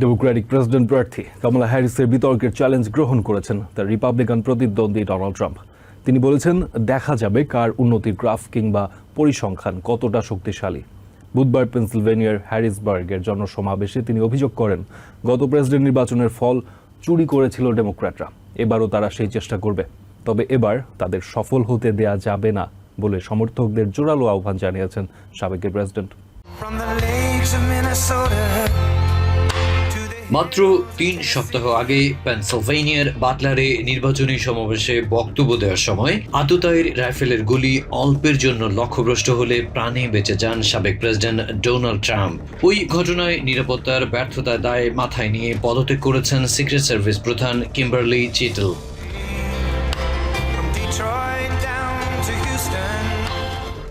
Democratic president প্রার্থী কমলা হ্যারিসের বিতর্কের challenge গ্রহণ করেছেন তার রিপাবলিকান প্রতিদ্বন্দ্বী ডোনাল্ড ট্রাম্প তিনি বলেছেন, দেখা যাবে কার উন্নতির গ্রাফ কিংবা পরিসংখ্যান কতটা শক্তিশালী। বুধবার পেনসিলভেনিয়ার হ্যারিসবার্গের জনসমাবেশে তিনি অভিযোগ করেন, গত প্রেসিডেন্ট নির্বাচনের ফল চুরি করেছিল ডেমোক্র্যাটরা। এবারও তারা সেই চেষ্টা করবে। তবে এবার তাদের সফল হতে দেয়া যাবে না বলে সমর্থকদের জোরালো আহ্বান জানিয়েছেন সাবেকের প্রেসিডেন্ট। মাত্র তিন সপ্তাহ আগে পেনসিলভেনিয়ার বাটলারে নির্বাচনী সমাবেশে বক্তব্য দেওয়ার সময় আততায়ীর রাইফেলের গুলি অল্পের জন্য লক্ষ্যভ্রষ্ট হলে প্রাণে বেঁচে যান সাবেক প্রেসিডেন্ট ডোনাল্ড ট্রাম্প। ওই ঘটনায় নিরাপত্তার ব্যর্থতার দায় মাথায় নিয়ে পদত্যাগ করেছেন সিক্রেট সার্ভিস প্রধান কিম্বারলি চিটল।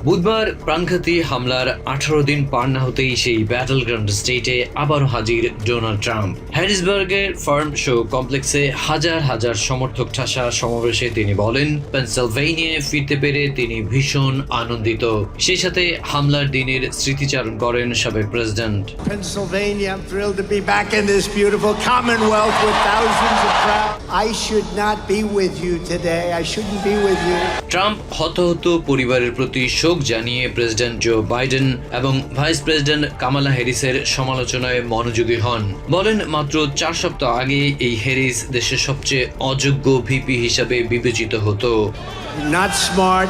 বুধবার প্রাণঘাতী হামলার আঠারো দিন পার না হতেই সেই ব্যাটল গ্রাউন্ড স্টেটে আবারও হাজির ডোনাল্ড ট্রাম্প হ্যারিসবার্গের ফার্ম শো কমপ্লেক্সে হাজার হাজার সমর্থক ঠাসা সমাবেশে তিনি বলেন পেনসিলভেনিয়ায় ফিরতে পেরে তিনি ভীষণ আনন্দিত সেই সাথে হামলার দিনের স্মৃতিচারণ করেন সাবেক president Pennsylvania. I'm thrilled to be back in this beautiful Commonwealth with thousands of proud. I should not be with you today. I shouldn't be with you. Trump হতাহত পরিবারের প্রতি শোক জানিয়ে প্রেসিডেন্ট জো বাইডেন এবং vice president Kamala হ্যারিসের সমালোচনায় মনোযোগী হন বলেন, মাত্র চার সপ্তাহ আগে এই হ্যারিস দেশের সবচেয়ে অযোগ্য ভিপি হিসাবে বিবেচিত হতো Not smart.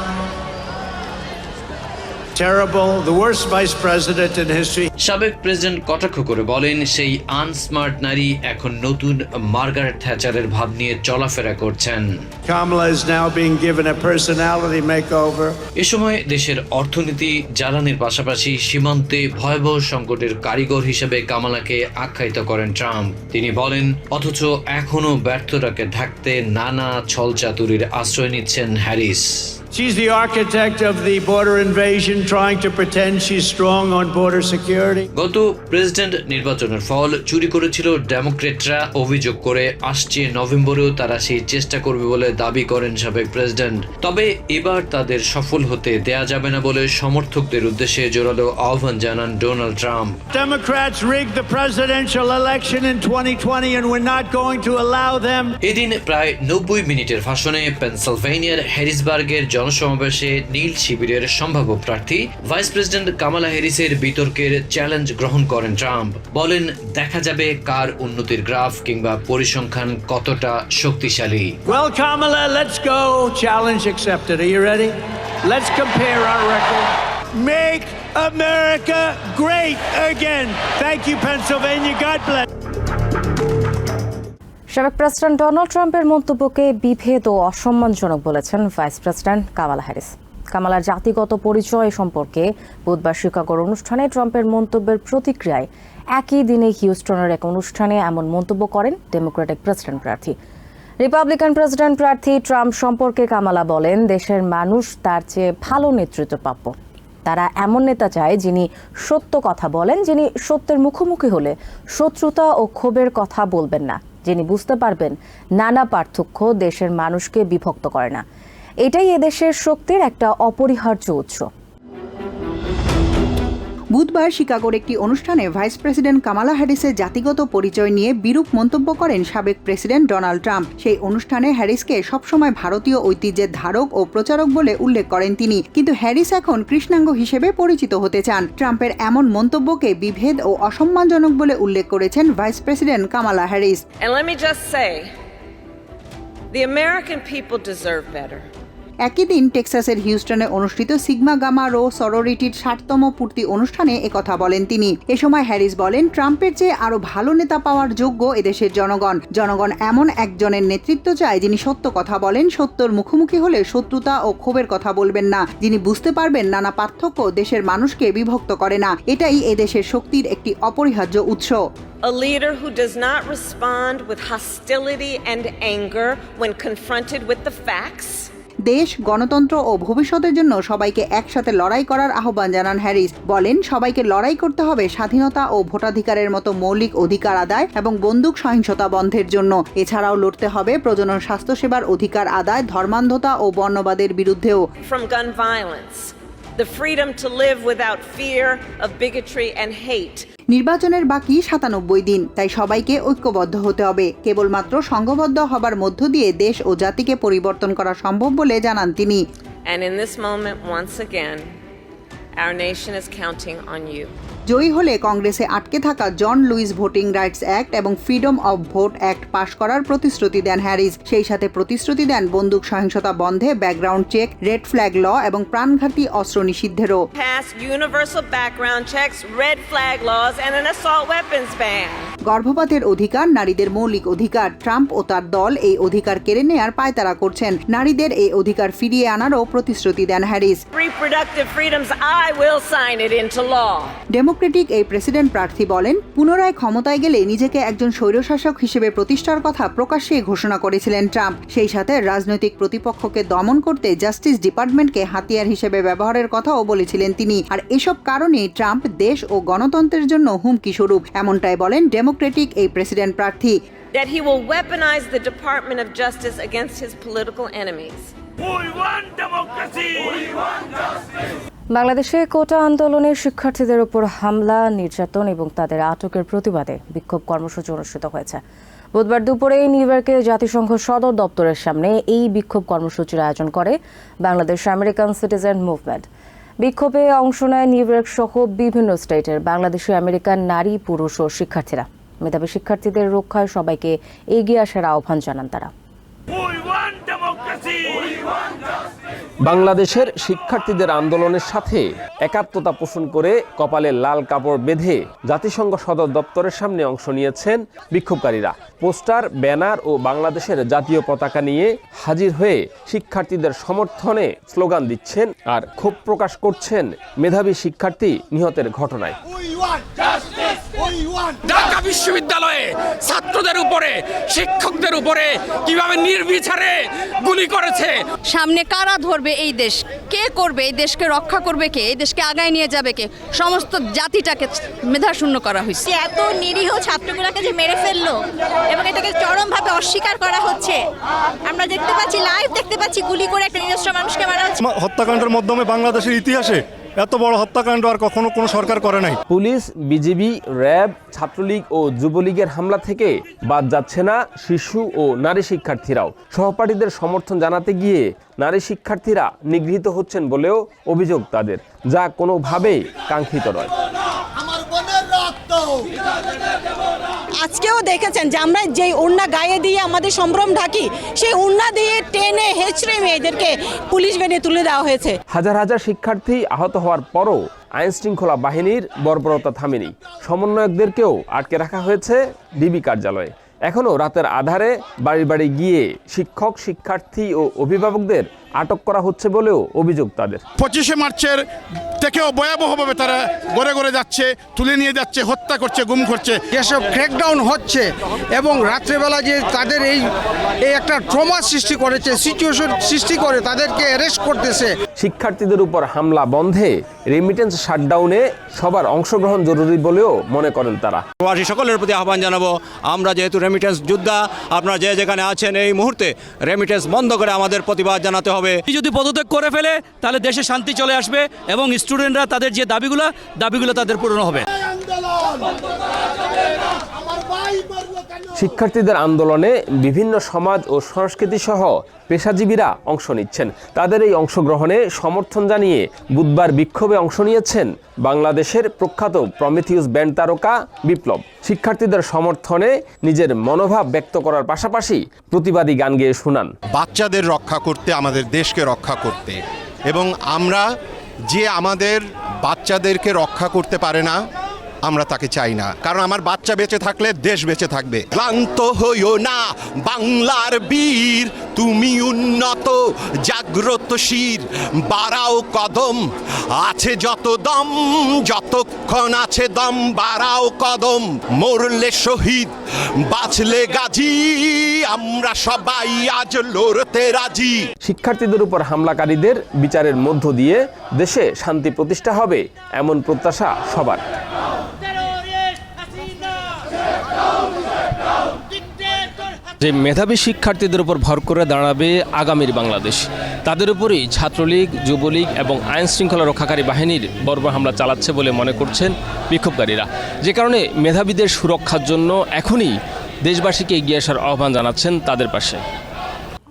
Terrible. The worst vice president in history. সাবেক প্রেসিডেন্ট কটাক্ষ করে বলেন সেই আনস্মার্ট নারী এখন নতুন মার্গারেট থ্যাচারের ভাব নিয়ে চলাফেরা করছেন Kamala is now being given a personality makeover. এ সময় দেশের অর্থনীতি জ্বালানির পাশাপাশি সীমান্তে ভয়াবহ সংকটের কারিগর হিসেবে কামালাকে আখ্যায়িত করেন ট্রাম্প তিনি বলেন অথচ এখনও ব্যর্থতাকে ঢাকতে নানা ছলচাতুরির আশ্রয় নিচ্ছেন Harris She's the architect of the border invasion, trying to pretend she's strong on border security. গত প্রেসিডেন্ট নির্বাচনের ফল চুরি করেছিল ডেমোক্রেটরা অভিযোগ করে আসছে নভেম্বরেও তারা সেই চেষ্টা করবে বলে দাবি করেন সাবেক প্রেসিডেন্ট তবে এবার তাদের সফল হতে দেয়া যাবে না বলে সমর্থকদের উদ্দেশ্যে জোরালো আহ্বান জানান Donald Trump Democrats rigged the presidential election in 2020, and we're not going to allow them. এদিন প্রায় নব্বই মিনিটের ভাষণে পেনসিলভেনিয়ার হ্যারিসবার্গের জনসমাবেশে নীল শিবিরের সম্ভাব্য প্রার্থী ভাইস প্রেসিডেন্ট কামালা হ্যারিসের বিতর্কের চ্যালেঞ্জ গ্রহণ করেন ট্রাম্প বলেন দেখা যাবে কার উন্নতির গ্রাফ কিংবা পরিসংখ্যান কতটা শক্তিশালী Well, Kamala, let's go. Challenge accepted. Are you ready? Let's compare our record. Make America great again. Thank you, Pennsylvania. God bless. সাবেক প্রেসিডেন্ট ডোনাল্ড ট্রাম্পের মন্তব্যকে বিভেদ ও অসম্মানজনক বলেছেন ভাইস প্রেসিডেন্ট কামালা হ্যারিস। কামালার জাতিগত পরিচয় সম্পর্কে বুধবার শিকাগোর অনুষ্ঠানে ট্রাম্পের মন্তব্যের প্রতিক্রিয়ায় একই দিনে হিউস্টনের এক অনুষ্ঠানে এমন মন্তব্য করেন ডেমোক্রেটিক প্রেসিডেন্ট প্রার্থী। রিপাবলিকান প্রেসিডেন্ট প্রার্থী ট্রাম্প সম্পর্কে কামালা বলেন, দেশের মানুষ তার চেয়ে ভালো নেতৃত্ব প্রাপ্য। তারা এমন নেতা চায় যিনি সত্য কথা বলেন, যিনি সত্যের মুখোমুখি হলে শত্রুতা ও ক্ষোভের কথা বলবেন না। যিনি বুঝতে পারবেন নানা পার্থক্য দেশের মানুষকে বিভক্ত করে না। এটাই এদেশের শক্তির একটা অপরিহার্য উৎস। বুধবার শিকাগোর একটি অনুষ্ঠানে ভাইস প্রেসিডেন্ট কামালা হ্যারিসের জাতিগত পরিচয় নিয়ে বিরূপ মন্তব্য করেন সাবেক প্রেসিডেন্ট ডোনাল্ড ট্রাম্প। সেই অনুষ্ঠানে হ্যারিসকে সবসময় ভারতীয় ঐতিহ্যের ধারক ও প্রচারক বলে উল্লেখ করেন তিনি। কিন্তু হ্যারিস এখন কৃষ্ণাঙ্গ হিসেবে পরিচিত হতে চান। ট্রাম্পের এমন মন্তব্যকে বিভেদ ও অসম্মানজনক বলে উল্লেখ করেছেন vice president Kamala Harris. The American people deserve better. একই দিন টেক্সাসের হিউস্টনে অনুষ্ঠিত সিগমা গামা রো সরোরিটির ষাটতম পূর্তি অনুষ্ঠানে একথা বলেন তিনি। এ সময় হ্যারিস বলেন, ট্রাম্পের চেয়ে আরও ভালো নেতা পাওয়ার যোগ্য এদেশের জনগণ। জনগণ এমন একজনের নেতৃত্ব চায় যিনি সত্য কথা বলেন, সত্যর মুখোমুখি হলে শত্রুতা ও ক্ষোভের কথা বলবেন না। যিনি বুঝতে পারবেন নানা পার্থক্য দেশের মানুষকে বিভক্ত করে না। এটাই এদেশের শক্তির একটি অপরিহার্য উৎস। A leader who does not respond with hostility and anger when confronted with the facts. দেশ, গণতন্ত্র ও ভবিষ্যতের জন্য সবাইকে একসাথে লড়াই করার আহ্বান জানান হ্যারিস। বলেন, সবাইকে লড়াই করতে হবে স্বাধীনতা ও ভোটাধিকারের মতো মৌলিক অধিকার আদায় এবং বন্দুক সহিংসতা বন্ধের জন্য। এছাড়াও লড়তে হবে প্রজনন স্বাস্থ্যসেবার অধিকার আদায়, ধর্মান্ধতা ও বর্ণবাদের বিরুদ্ধেও। The freedom to live without fear of bigotry and hate. নির্বাচনের বাকি সাতানব্বই দিন তাই সবাইকে ঐক্যবদ্ধ হতে হবে কেবলমাত্র সংঘবদ্ধ হবার মধ্য দিয়ে দেশ ও জাতিকে পরিবর্তন করা সম্ভব বলে জানান তিনি And in this moment, once again, our nation is counting on you. জয়ী হলে কংগ্রেসে আটকে থাকা John Lewis voting rights act এবং freedom of vote act pass করার প্রতিশ্রুতি দেন হ্যারিস। সেই সাথে প্রতিশ্রুতি দেন বন্দুক সহিংসতা বন্ধে background check red flag law এবং প্রাণঘাতী অস্ত্র নিষিদ্ধেরও. গর্ভপাতের অধিকার নারীদের মৌলিক অধিকার। ট্রাম্প ও তার দল এই অধিকার কেড়ে নেয়ার পায়তারা করছেন। নারীদের এই অধিকার ফিরিয়ে আনারও প্রতিশ্রুতি দেন হ্যারিস। ডেমোক্রেটিক এই প্রেসিডেন্ট প্রার্থী বলেন পুনরায় ক্ষমতায় গেলে নিজেকে একজন স্বৈরশাসক হিসেবে প্রতিষ্ঠার কথা প্রকাশ্যে ঘোষণা করেছিলেন ট্রাম্প। সেই সাথে রাজনৈতিক প্রতিপক্ষকে দমন করতে জাস্টিস ডিপার্টমেন্টকে হাতিয়ার হিসেবে ব্যবহারের কথাও বলেছিলেন তিনি। আর এসব কারণেই ট্রাম্প দেশ ও গণতন্ত্রের জন্য হুমকি স্বরূপ এমনটাই বলেন ডেমোক্রেটিক এই প্রেসিডেন্ট প্রার্থী। That he will weaponize the Department of Justice against his political enemies. বাংলাদেশে কোটা আন্দোলনে শিক্ষার্থীদের উপর হামলা, নির্যাতন এবং তাদের আটকের প্রতিবাদে বিক্ষোভ কর্মসূচি অনুষ্ঠিত হয়েছে। বুধবার দুপুরে নিউ ইয়র্কে জাতিসংঘ সদর দপ্তরের সামনে এই বিক্ষোভ কর্মসূচির আয়োজন করে বাংলাদেশ আমেরিকান সিটিজেন মুভমেন্ট। বিক্ষোভে অংশ নেয় নিউ ইয়র্ক সহ বিভিন্ন স্টেটের বাংলাদেশি, আমেরিকান নারী, পুরুষ ও শিক্ষার্থীরা। মেধাবী শিক্ষার্থীদের রক্ষায় সবাইকে এগিয়ে আসার আহ্বান জানান তারা। বাংলাদেশের শিক্ষার্থীদের আন্দোলনের সাথে একাত্মতা পোষণ করে কপালে লাল কাপড় বেঁধে জাতিসংঘ সদর দপ্তরের সামনে অংশ নিয়েছেন বিক্ষোভকারীরা। পোস্টার ব্যানার ও বাংলাদেশের জাতীয় পতাকা নিয়ে হাজির হয়ে শিক্ষার্থীদের সমর্থনে স্লোগান দিচ্ছেন আর ক্ষোভ প্রকাশ করছেন মেধাবী শিক্ষার্থী নিহতের ঘটনায়। ঢাকা বিশ্ববিদ্যালয়ে ছাত্রদের উপরে শিক্ষকদের উপরে কীভাবে নির্বিচারে গুলি করেছে? সামনে কারা ধরবে? এই দেশ? কে করবে? এই দেশকে রক্ষা করবে কে? এই দেশকে আগায় নিয়ে যাবে কে? সমস্ত জাতিটাকে মেধাশূন্য করা হয়েছে। এত নিরীহ ছাত্রগুলোকে যে মেরে ফেলল এবং এটাকে চরমভাবে অস্বীকার করা হচ্ছে। আমরা দেখতে পাচ্ছি লাইভ দেখতে পাচ্ছি গুলি করে একটা নিজস্ব মানুষকে মারা হচ্ছে। হত্যাকাণ্ডের মাধ্যমে বাংলাদেশের ইতিহাসে এত বড় হত্যাকাণ্ড আর কখনো কোনো সরকার করে নাই। পুলিশ বিজিবি র্যাব ছাত্রলীগ ও যুবলীগের হামলা থেকে বাদ যাচ্ছে না শিশু ও নারী শিক্ষার্থীরাও। সহপাঠীদের সমর্থন জানাতে গিয়ে নারী শিক্ষার্থীরা নিগৃহীত হচ্ছেন বলেও অভিযোগ তাদের যা কোনোভাবেই কাঙ্ক্ষিত নয়। আজকেও দেখেছেন যে আমরা যেই ওড়না গায়ে দিয়ে আমাদের সম্ভ্রম ঢাকি, সেই ওড়না দিয়ে টেনে হেঁচড়ে মেয়েদেরকে পুলিশ ভ্যানে তুলে দেওয়া হয়েছে। হাজার হাজার শিক্ষার্থী আহত হওয়ার পরও আইন শৃঙ্খলা বাহিনীর বর্বরতা থামেনি। সমন্বয়কদেরকেও আটকে রাখা হয়েছে ডিবি কার্যালয়ে। এখনও রাতের আধারে বাড়ি বাড়ি গিয়ে শিক্ষক, শিক্ষার্থী ও অভিভাবকদের আটক করা হচ্ছে বলেও অভিযোগ তাদের। পঁচিশে মার্চের থেকেও ভয়াবহভাবে তারা গড়ে গড়ে যাচ্ছে তুলে নিয়ে যাচ্ছে হত্যা করছে গুম করছে। যেসব ক্র্যাকডাউন হচ্ছে এবং রাত্রেবেলা যে তাদের এই এই একটা ট্রমা সৃষ্টি করেছে সিচুয়েশন সৃষ্টি করে তাদেরকে অ্যারেস্ট করতেছে। শিক্ষার্থীদের উপর হামলা বন্ধে রেমিটেন্স শাটডাউনে সবার অংশগ্রহণ জরুরি বলেও মনে করেন তারা। প্রবাসী সকলের প্রতি আহ্বান জানাব আমরা যেহেতু রেমিটেন্স যোদ্ধা আপনারা যে যেখানে আছেন এই মুহূর্তে রেমিটেন্স বন্ধ করে আমাদের প্রতিবাদ জানাতে হবে। যদি পদত্যাগ করে ফেলে তাহলে দেশে শান্তি চলে আসবে এবং স্টুডেন্টরা তাদের যে দাবিগুলো দাবিগুলো তাদের পূরণ হবে। শিক্ষার্থীদের আন্দোলনে বিভিন্ন সমাজ ও সংস্কৃতি সহ পেশাজীবীরা অংশ নিচ্ছেন। তাদের এই অংশগ্রহণে সমর্থন জানিয়ে বুধবার বিক্ষোভে অংশ নিয়েছেন বাংলাদেশের প্রখ্যাত প্রমিথিউস ব্যান্ড তারকা বিপ্লব। শিক্ষার্থীদের সমর্থনে নিজের মনোভাব ব্যক্ত করার পাশাপাশি প্রতিবাদী গান গেয়ে শোনান। বাচ্চাদের রক্ষা করতে, আমাদের দেশকে রক্ষা করতে এবং আমরা যে আমাদের বাচ্চাদেরকে রক্ষা করতে পারে না আমরা তাকে চাই না। কারণ আমার বাচ্চা বেঁচে থাকলে দেশ বেঁচে থাকবে। ক্লান্ত হইও না, বাংলার বীর তুমি উন্নত জাগ্রত শির বাড়াও কদম, আছে যত দম, যতক্ষণ আছে দম, বাড়াও কদম, মরলে শহীদ, বাঁচলে গাজী, আমরা সবাই আজ লড়তে রাজি। শিক্ষার্থীদের উপর হামলাকারীদের বিচারের মধ্য দিয়ে দেশে শান্তি প্রতিষ্ঠা হবে, এমন প্রত্যাশা সবার। যে মেধাবী শিক্ষার্থীদের উপর ভর করে দাঁড়াবে আগামীর বাংলাদেশ। তাদের উপরই ছাত্রলীগ, যুবলীগ এবং আইন শৃঙ্খলা রক্ষাকারী বাহিনীর বর্বর হামলা চালাচ্ছে বলে মনে করছেন বিক্ষোভকারীরা। যে কারণে মেধাবীদের সুরক্ষার জন্য এখনই দেশবাসীকে এগিয়ে আসার আহ্বান জানাচ্ছেন তাদের পাশে।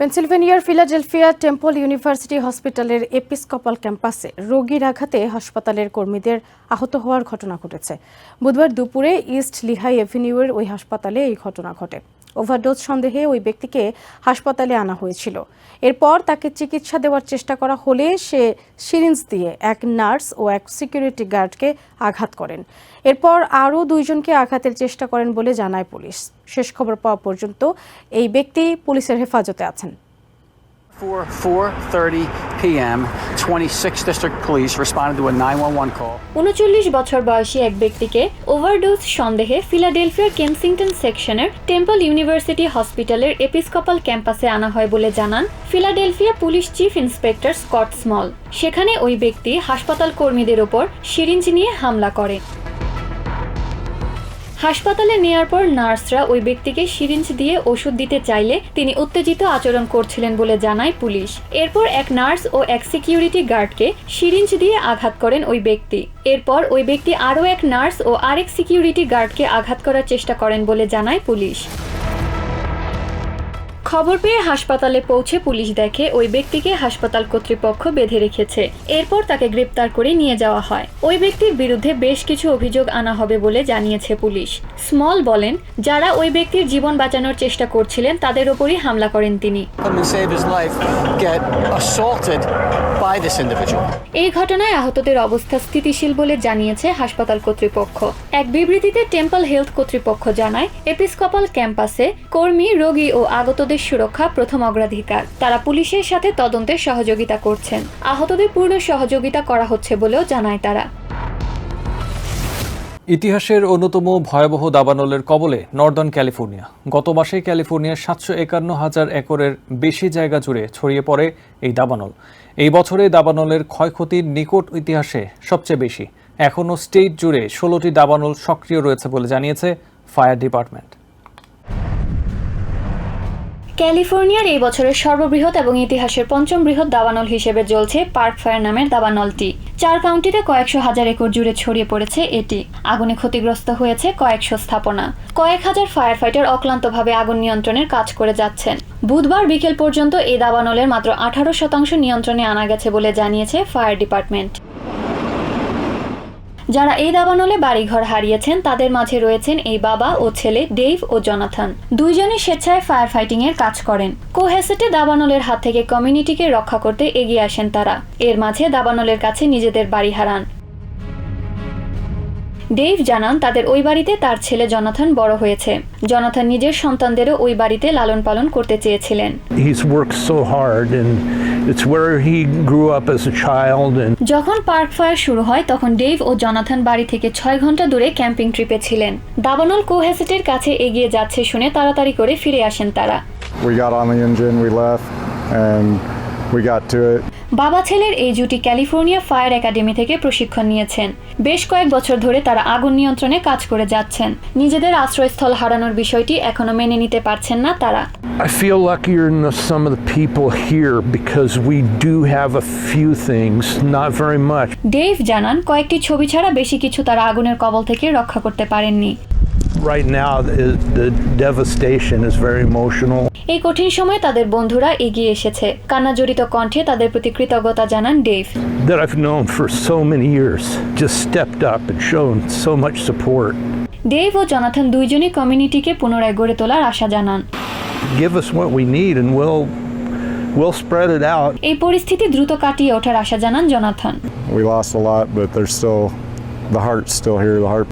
পেনসিলভেনিয়ার ফিলাডেলফিয়া টেম্পল ইউনিভার্সিটি হসপিটালের এপিসকপাল ক্যাম্পাসে রোগীর আঘাতে হাসপাতালের কর্মীদের আহত হওয়ার ঘটনা ঘটেছে। বুধবার দুপুরে ইস্ট লিহাই এভিনিউয়ের ওই হাসপাতালে এই ঘটনা ঘটে। ওভারডোজ সন্দেহে ওই ব্যক্তিকে হাসপাতালে আনা হয়েছিল। এরপর তাকে চিকিৎসা দেওয়ার চেষ্টা করা হলে সে সিরিঞ্জ দিয়ে এক নার্স ও এক সিকিউরিটি গার্ডকে আঘাত করেন। এরপর আরও দুইজনকে আঘাতের চেষ্টা করেন বলে জানায় পুলিশ। শেষ খবর পাওয়া পর্যন্ত এই ব্যক্তি পুলিশের হেফাজতে আছেন। 4:30 p.m. 26th District Police responded to a 911 call. উনচল্লিশ বছর বয়সী এক ব্যক্তিকে ওভারডোজ সন্দেহে ফিলাডেলফিয়ার কেনসিংটন সেকশনের টেম্পল ইউনিভার্সিটি হসপিটালের এপিসকপাল ক্যাম্পাসে আনা হয় বলে জানান Philadelphia police chief inspector Scott Small সেখানে ওই ব্যক্তি হাসপাতাল কর্মীদের ওপর সিরিঞ্জ নিয়ে হামলা করে হাসপাতালে নেয়ার পর নার্সরা ওই ব্যক্তিকে সিরিঞ্জ দিয়ে ওষুধ দিতে চাইলে তিনি উত্তেজিত আচরণ করছিলেন বলে জানায় পুলিশ। এরপর এক নার্স ও এক সিকিউরিটি গার্ডকে সিরিঞ্জ দিয়ে আঘাত করেন ওই ব্যক্তি। এরপর ওই ব্যক্তি আরও এক নার্স ও আরেক সিকিউরিটি গার্ডকে আঘাত করার চেষ্টা করেন বলে জানায় পুলিশ। খবর পেয়ে হাসপাতালে পৌঁছে পুলিশ দেখে ওই ব্যক্তিকে হাসপাতাল কর্তৃপক্ষ বেঁধে রেখেছে। এরপর তাকে গ্রেপ্তার করে নিয়ে যাওয়া হয়। ওই ব্যক্তির বিরুদ্ধে বেশ কিছু অভিযোগ আনা হবে বলে জানিয়েছে পুলিশ। স্মল বলেন যারা ওই ব্যক্তির জীবন বাঁচানোর চেষ্টা করছিলেন তাদের ওপরই হামলা করেন তিনি. এই ঘটনায় আহতদের অবস্থা স্থিতিশীল বলে জানিয়েছে হাসপাতাল কর্তৃপক্ষ। এক বিবৃতিতে টেম্পল হেলথ কর্তৃপক্ষ জানায় এপিসকপাল ক্যাম্পাসে কর্মী রোগী ও আগতদের সুরক্ষা প্রথম অগ্রাধিকার। তারা পুলিশের সাথে তদন্তে সহযোগিতা করছেন। আহতদের পূর্ণ সহযোগিতা করা হচ্ছে বলেও জানায় তারা। ইতিহাসের অন্যতম ভয়াবহ দাবানলের কবলে নর্দার্ন ক্যালিফোর্নিয়া। গত মাসে ক্যালিফোর্নিয়ার সাতশো একান্ন হাজার একরের বেশি জায়গা জুড়ে ছড়িয়ে পড়ে এই দাবানল। এই বছরে দাবানলের ক্ষয়ক্ষতির নিকট ইতিহাসে সবচেয়ে বেশি। এখনও স্টেট জুড়ে ষোলোটি দাবানল সক্রিয় রয়েছে বলে জানিয়েছে ফায়ার ডিপার্টমেন্ট। ক্যালিফোর্নিয়ার এই বছরের সর্ববৃহৎ এবং ইতিহাসের পঞ্চম বৃহৎ দাবানল হিসেবে জ্বলছে পার্ক ফায়ার নামের দাবানলটি। চার কাউন্টিতে কয়েকশো হাজার একর জুড়ে ছড়িয়ে পড়েছে এটি। আগুনে ক্ষতিগ্রস্ত হয়েছে কয়েকশো স্থাপনা। কয়েক হাজার ফায়ার ফাইটার অক্লান্তভাবে আগুন নিয়ন্ত্রণের কাজ করে যাচ্ছেন। বুধবার বিকেল পর্যন্ত এই দাবানলের মাত্র আঠারো শতাংশ নিয়ন্ত্রণে আনা গেছে বলে জানিয়েছে ফায়ার ডিপার্টমেন্ট। যারা এই দাবানলে বাড়িঘর হারিয়েছেন, তাদের মাঝে রয়েছেন এই বাবা ও ছেলে ডেভ ও জনাথন। দুইজনই স্বেচ্ছায় ফায়ার ফাইটিং এর কাজ করেন। কোহেসেটে দাবানলের হাত থেকে কমিউনিটিকে রক্ষা করতে এগিয়ে আসেন তারা। এর মাঝে দাবানলের কাছে নিজেদের বাড়ি হারান। ডেভ জানান তাদের ওই বাড়িতে তার ছেলে জনাথন বড় হয়েছে। জনাথন নিজের সন্তানদেরও ওই বাড়িতে লালন পালন করতে চেয়েছিলেন। যখন পার্ক ফায়ার শুরু হয় তখন ডেভ ও জনাথন বাড়ি থেকে ছয় ঘণ্টা দূরে ক্যাম্পিং ট্রিপে ছিলেন। দাবানল কোহেসেটের কাছে এগিয়ে যাচ্ছে শুনে তাড়াতাড়ি করে ফিরে আসেন তারা। We got on the engine, we left, and we got to it. বাবা ছেলের এই জুটি ক্যালিফোর্নিয়া ফায়ার একাডেমি থেকে প্রশিক্ষণ নিয়েছেন। বেশ কয়েক বছর ধরে তারা আগুন নিয়ন্ত্রণে কাজ করে যাচ্ছেন। নিজেদের আশ্রয়স্থল হারানোর বিষয়টি এখনও মেনে নিতে পারছেন না তারা। I feel luckier than some of the people here because we do have a few things, not very much. Dave জানান কয়েকটি ছবি ছাড়া বেশি কিছু তারা আগুনের কবল থেকে রক্ষা করতে পারেননি। Right now, the, the devastation is very emotional. এই কঠিন সময়ে তাদের বন্ধুরা এগিয়ে এসেছে কান্নাজড়িত কণ্ঠে তাদের প্রতি কৃতজ্ঞতা জানান Dave that I've known for so many years just stepped up and shown so much support. Dave O Jonathan দুইজনই কমিউনিটিকে পুনরায় গড়ে তোলার আশা জানান Give us what we need and we'll we'll spread it out. এই পরিস্থিতি দ্রুত কাটিয়ে ওঠার আশা জানান Jonathan We lost a lot, but there's still the heart's still here. The heart.